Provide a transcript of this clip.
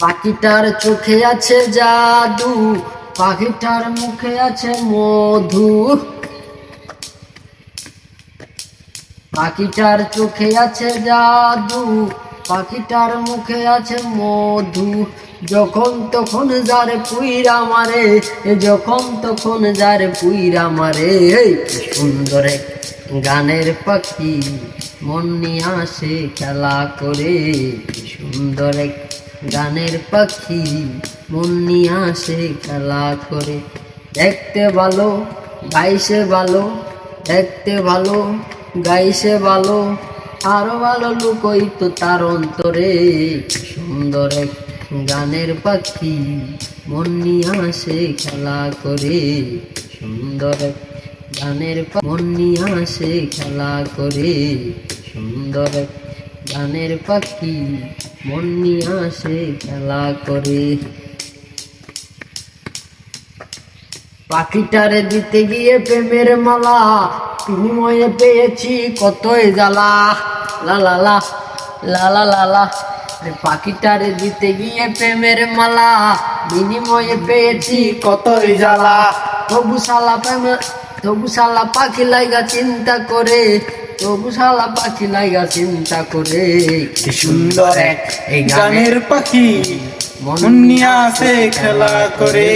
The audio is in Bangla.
পাখিটার চোখে আছে জাদু, পাখিটার মুখে আছে মধু। পাখিটার চোখে আছে জাদু, পাখিটার মুখে আছে মধু। যখন তখন যারে পুইরা মারে, যখন তখন যারে পুইরা মারে। এই সুন্দর গানের পাখি, মন নিয়ে আসে খেলা করে। সুন্দর এক গানের পাখি, মন নিয়ে আসে খেলা করে। দেখতে ভালো, গাইছে ভালো, দেখতে ভালো, গাইছে ভালো। আরও ভালো লুকোই তো তার অন্তরে। সুন্দর এক গানের পাখি, মন নিয়ে আসে খেলা করে। সুন্দর এক গানের মন নিয়ে আসে খেলা করে। সুন্দর গানের পাখি মন নিয়ে আসে খেলা করে। পাখিটারে দিতে গিয়ে প্রেমের মালা তুময়ে পেয়েছি কতই জ্বালা। লালা লালা লালা পাখিটারে দিতে গিয়ে প্রেমের মালা, বিনিময়ে পেয়েছি কতই জ্বালা। তবু সালা প্রেমের তবু শালা পাখি লাইগা চিন্তা করে। তবু শালা পাখি লাইগা চিন্তা করে। কি সুন্দর এক এই গানের পাখি। মন নিয়ে আসে খেলা করে।